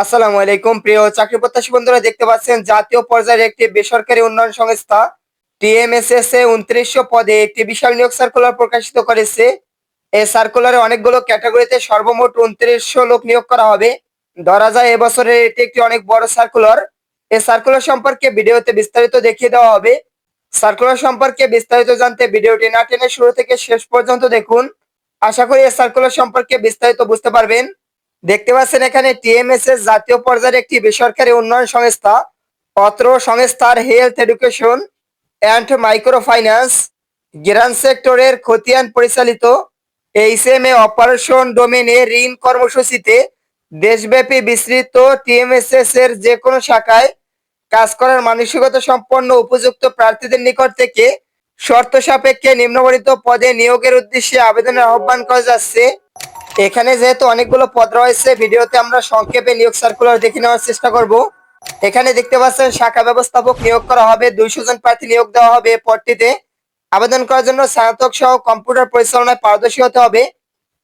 আসসালামু আলাইকুম। প্রিয় চাকরি প্রত্যাশী বন্ধুরা, দেখতে পাচ্ছেন জাতীয় পর্যায়ের একটি বেসরকারি উন্নয়ন সংস্থা টিএমএসএস এ উনত্রিশশো পদে একটি বিশাল নিয়োগ সার্কুলার প্রকাশিত করেছে। এই সার্কুলারে অনেকগুলো ক্যাটাগরিতে সর্বমোট উনত্রিশশো লোক নিয়োগ করা হবে। ধরা যায় এবছরের এটি একটি অনেক বড় সার্কুলার এই সার্কুলার সম্পর্কে ভিডিওতে বিস্তারিত দেখিয়ে দেওয়া হবে। সার্কুলার সম্পর্কে বিস্তারিত জানতে ভিডিওটি না টেনে শুরু থেকে শেষ পর্যন্ত দেখুন। আশা করি এই সার্কুলার সম্পর্কে বিস্তারিত বুঝতে পারবেন। দেখতে পাচ্ছেন এখানে টিএমএসএস জাতীয় পর্যায়ের একটি বেসরকারি উন্নয়ন সংস্থা অত্র সংস্থার health education and micro finance গ্রান সেক্টরের খতিয়ান পরিচালিত এইচএমএ অপারেশন ডোমেনে ঋণ কর্মসূচিতে দেশব্যাপী বিস্তৃত টিএমএসএস এর যে কোনো শাখায় কাজ করার মানসিকতা সম্পন্ন উপযুক্ত প্রার্থীদের নিকট থেকে শর্ত সাপেক্ষে নিম্নবর্ণিত পদে নিয়োগের উদ্দেশ্যে আবেদনের আহ্বান করা যাচ্ছে। এখানে যেহেতু অনেকগুলো পদ রয়েছে, ভিডিওতে আমরা সংক্ষেপে নিয়োগ সার্কুলার দেখে নেওয়ার চেষ্টা করব। এখানে দেখতে পাচ্ছেন, শাখা ব্যবস্থাপক নিয়োগ করা হবে, দুইশো জন প্রার্থী নিয়োগ দেওয়া হবে পদটিতে। আবেদন করার জন্য স্নাতক সহ কম্পিউটার পরিচালনায় পারদর্শী হতে হবে।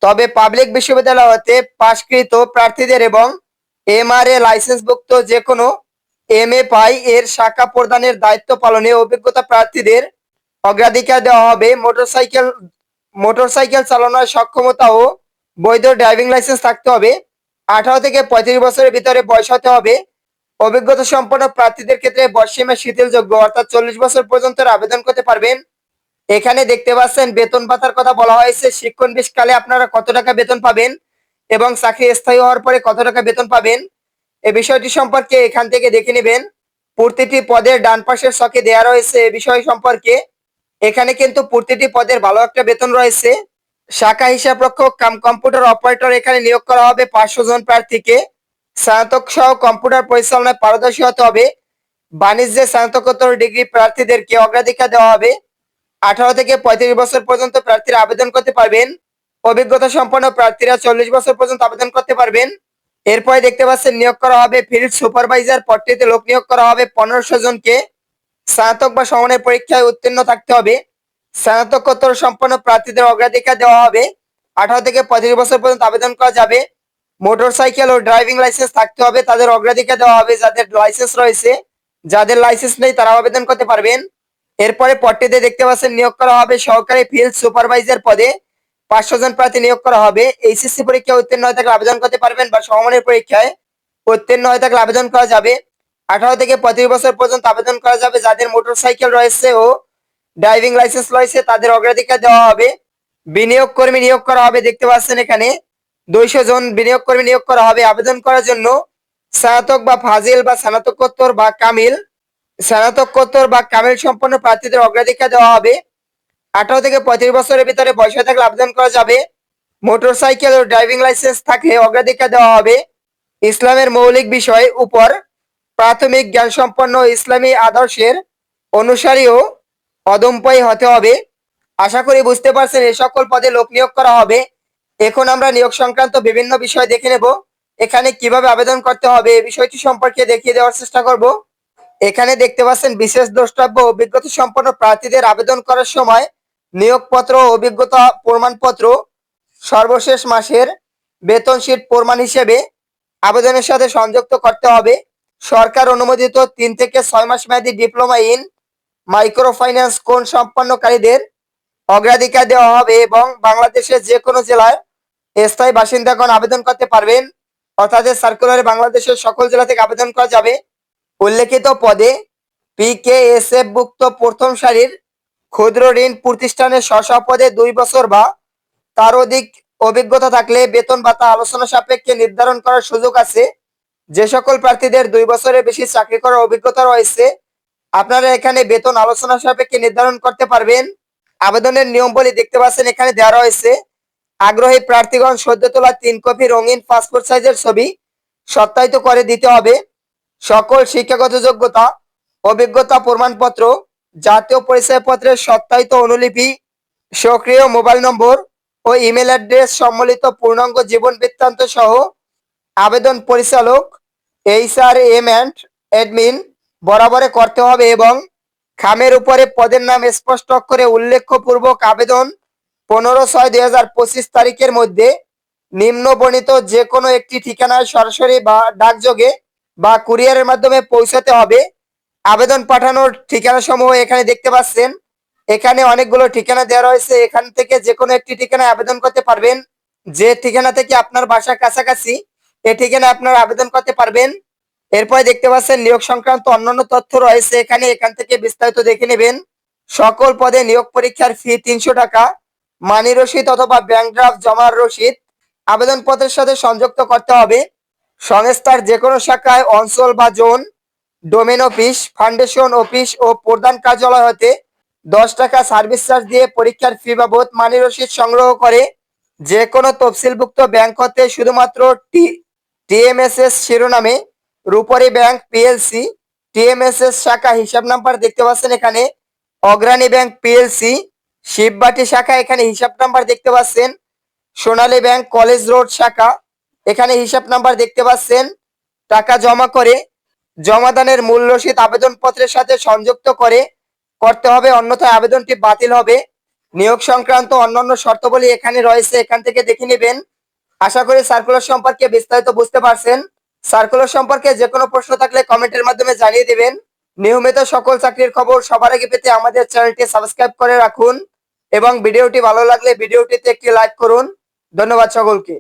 তবে পাবলিক বিশ্ববিদ্যালয় হতে পাশকৃত প্রার্থীদের এবং এমআরএ লাইসেন্সভুক্ত যে কোনো এম এ পাই এর শাখা প্রদানের দায়িত্ব পালনে অভিজ্ঞতা প্রার্থীদের অগ্রাধিকার দেওয়া হবে। মোটরসাইকেল মোটরসাইকেল চালানোর সক্ষমতা ও বৈধ ড্রাইভিং লাইসেন্স থাকতে হবে। আঠারো থেকে পঁয়ত্রিশ বছরের ভিতরে বয়স হতে হবে। অভিজ্ঞতা সম্পন্ন প্রার্থীদের ক্ষেত্রে বয়সীমা শিথিলযোগ্য অর্থাৎ চল্লিশ বছর পর্যন্ত আবেদন করতে পারবেন। এখানে দেখতে পাচ্ছেন, বেতন ভাতার কথা বলা হয়েছে। শিক্ষণ কালে আপনারা কত টাকা বেতন পাবেন এবং চাকরি স্থায়ী হওয়ার পরে কত টাকা বেতন পাবেন? এ বিষয়টি সম্পর্কে এখান থেকে দেখে নেবেন। প্রতিটি পদের ডান পাশের ছকে দেওয়া রয়েছে এ বিষয় সম্পর্কে। এখানে কিন্তু প্রতিটি পদের ভালো একটা বেতন রয়েছে। শাখা হিসাব রক্ষক কাম কম্পিউটার অপারেটর এখানে নিয়োগ করা হবে পাঁচশো জন প্রার্থীকে। স্নাতক সহ কম্পিউটার পরিচালনায় পারদর্শী হতে হবে। বাণিজ্যে স্নাতকোত্তর ডিগ্রি প্রার্থীদেরকে অগ্রাধিকার দেওয়া হবে। আঠারো থেকে পঁয়ত্রিশ বছর পর্যন্ত প্রার্থীরা আবেদন করতে পারবেন। অভিজ্ঞতা সম্পন্ন প্রার্থীরা চল্লিশ বছর পর্যন্ত আবেদন করতে পারবেন। এরপরে দেখতে পাচ্ছেন নিয়োগ করা হবে ফিল্ড সুপারভাইজার পদটিতে লোক নিয়োগ করা হবে পনেরোশো জনকে। স্নাতক বা সমানের পরীক্ষায় উত্তীর্ণ থাকতে হবে। স্নাতকোত্তর সম্পন্ন প্রার্থীদের অগ্রাধিকার দেওয়া হবে। আঠারো থেকে পঁয়ত্রিশ বছর পর্যন্ত আবেদন করা যাবে। মোটরসাইকেল ও ড্রাইভিং লাইসেন্স থাকতে হবে। তাদের অগ্রাধিকার দেওয়া হবে। যাদের লাইসেন্স রয়েছে, যাদের লাইসেন্স নেই তারা আবেদন করতে পারবেন। এরপরে পদটিতে দেখতে পাচ্ছেন, নিয়োগ করা হবে সহকারী ফিল্ড সুপারভাইজার পদে। পাঁচশো জন প্রার্থী নিয়োগ করা হবে। এইচএসসি পরীক্ষায় উত্তীর্ণ হয়ে থাকলে আবেদন করতে পারবেন বা সমমানের পরীক্ষায় উত্তীর্ণ হয়ে থাকলে আবেদন করা যাবে। আঠারো থেকে পঁয়ত্রিশ বছর পর্যন্ত আবেদন করা যাবে। যাদের মোটরসাইকেল রয়েছে ও ড্রাইভিং লাইসেন্স রয়েছে তাদের অগ্রাধিকার দেওয়া হবে। বিনিয়োগ কর্মী নিয়োগ করা হবে, দেখতে পাচ্ছেন এখানে। দুইশো জন বিনিয়োগ কর্মী নিয়োগ করা হবে। আবেদন করার জন্য স্নাতক বা ফাজিল বা স্নাতকোত্তর বা কামিল, স্নাতকোত্তর বা কামিল সম্পন্ন প্রার্থীদের অগ্রাধিকার দেওয়া হবে। আঠারো থেকে পঁয়ত্রিশ বছরের ভিতরে বয়স থাকলে আবেদন করা যাবে। মোটরসাইকেল ও ড্রাইভিং লাইসেন্স থাকলে অগ্রাধিকার দেওয়া হবে। ইসলামের মৌলিক বিষয় উপর প্রাথমিক জ্ঞান সম্পন্ন ইসলামী আদর্শের অনুসারী ও অদম্পয় হতে হবে। আশা করি বুঝতে পারছেন, এই সকল পদে লোক নিয়োগ করা হবে। এখন আমরা নিয়োগ সংক্রান্ত বিভিন্ন বিষয় দেখে নেব। এখানে কীভাবে আবেদন করতে হবে, এই বিষয়টি সম্পর্কে দেখিয়ে দেওয়ার চেষ্টা করব। এখানে দেখতে পাচ্ছেন, বিশেষ দ্রষ্টব্য অভিজ্ঞতা সম্পন্ন প্রার্থীদের আবেদন করার সময় নিয়োগপত্র অভিজ্ঞতা প্রমাণপত্র, সর্বশেষ মাসের বেতন শীট প্রমাণ হিসেবে আবেদনের সাথে সংযুক্ত করতে হবে। সরকার অনুমোদিত তিন থেকে ছয় মাস মেয়াদী ডিপ্লোমা ইন মাইক্রো ফাইন্যান্স কোন সম্পন্নকারীদের অগ্রাধিকার দেওয়া হবে এবং বাংলাদেশের যে কোনো জেলায় স্থায়ী বাসিন্দাগণ আবেদন করতে পারবেন? অর্থাৎ সার্কুলারে বাংলাদেশের সকল জেলা থেকে আবেদন করা যাবে, উল্লেখিত পদে পিকেএসএফ ভুক্ত প্রথম সারির ক্ষুদ্র ঋণ প্রতিষ্ঠানের স্ব পদে দুই বছর বা তার অধিক অভিজ্ঞতা থাকলে বেতন ভাতা আলোচনা সাপেক্ষে নির্ধারণ করার সুযোগ আছে। যে সকল প্রার্থীদের দুই বছরের বেশি চাকরি করার অভিজ্ঞতা রয়েছে আপনারা এখানে বেতন আলোচনা সাপেক্ষে নির্ধারণ করতে পারবেন। আবেদনের নিয়মবলী দেখতে পাচ্ছেন, এখানে দেওয়া রয়েছে, আগ্রহী প্রার্থীগণ সদ্য তোলা তিন কপি রঙিন পাসপোর্ট সাইজের ছবি সত্যায়িত করে দিতে হবে। সকল শিক্ষাগত যোগ্যতা, অভিজ্ঞতা প্রমাণপত্র, জাতীয় পরিচয়পত্রের সত্যায়িত অনুলিপি, সক্রিয় মোবাইল নম্বর ও ইমেল অ্যাড্রেস সম্মিলিত পূর্ণাঙ্গ জীবন বৃত্তান্ত সহ আবেদন পরিচালক, H R M and admin বরাবরে করতে হবে এবং খামের উপরে পদের নাম স্পষ্ট করে উল্লেখপূর্বক আবেদন পনেরো ছয় দুই হাজার পঁচিশ তারিখের মধ্যে নিম্ন বর্ণিত যে কোনো একটি ঠিকানায় সরাসরি বা ডাকযোগে বা কুরিয়ারের মাধ্যমে পৌঁছাতে হবে। আবেদন পাঠানোর ঠিকানা সমূহ এখানে দেখতে পাচ্ছেন। এখানে অনেকগুলো ঠিকানা দেওয়া রয়েছে। এখান থেকে যে কোনো একটি ঠিকানায় আবেদন করতে পারবেন। যে ঠিকানা থেকে আপনার বাসার কাছাকাছি এ ঠিকানায় আপনার আবেদন করতে পারবেন। এরপরে দেখতে পাচ্ছেন নিয়োগ সংক্রান্ত অন্যান্য তথ্য রয়েছে। এখানে এখান থেকে বিস্তারিত দেখে নেবেন। সকল পদে নিয়োগ পরীক্ষার ফি তিনশো টাকা, মানি রসিদ অথবা ব্যাংক ড্রাফট জমার রসিদ, আবেদনপত্রের সাথে সংযুক্ত করতে হবে। সংস্থার যে কোনো শাখায় অঞ্চল বা zone, domain office, foundation office ও প্রধান কার্যালয় হতে দশ টাকা সার্ভিস চার্জ দিয়ে পরীক্ষার ফি বাবদ মানি রসিদ সংগ্রহ করে যে কোনো তফসিলভুক্ত ব্যাংক হতে শুধুমাত্র টি, টিএমএসএস শিরোনামে রূপরী ব্যাংক পিএলসি টিএমএসএস শাখা হিসাব নাম্বার দেখতে পাচ্ছেন এখানে। অগ্রণী ব্যাংক পিএলসি শিববাটি শাখা এখানে হিসাব নাম্বার দেখতে পাচ্ছেন। সোনালী ব্যাংক কলেজ রোড শাখা এখানে হিসাব নাম্বার দেখতে পাচ্ছেন। টাকা জমা করে জমাদানের মূল রসিদ আবেদনপত্রের সাথে সংযুক্ত করে করতে হবে, অন্যথায় আবেদনটি বাতিল হবে। নিয়োগ সংক্রান্ত অন্যান্য শর্তাবলী এখানে রয়েছে, এখান থেকে দেখে নেবেন। আশা করি সার্কুলার সম্পর্কে বিস্তারিত বুঝতে পারছেন। সার্কুলার সম্পর্কে যে কোনো প্রশ্ন থাকলে কমেন্টের মাধ্যমে জানিয়ে দিবেন। নিয়মিত সকল চাকরির খবর সবার আগে পেতে আমাদের চ্যানেলটি সাবস্ক্রাইব করে রাখুন এবং ভিডিওটি ভালো লাগলে ভিডিওটিতে একটি লাইক করুন। ধন্যবাদ সকলকে।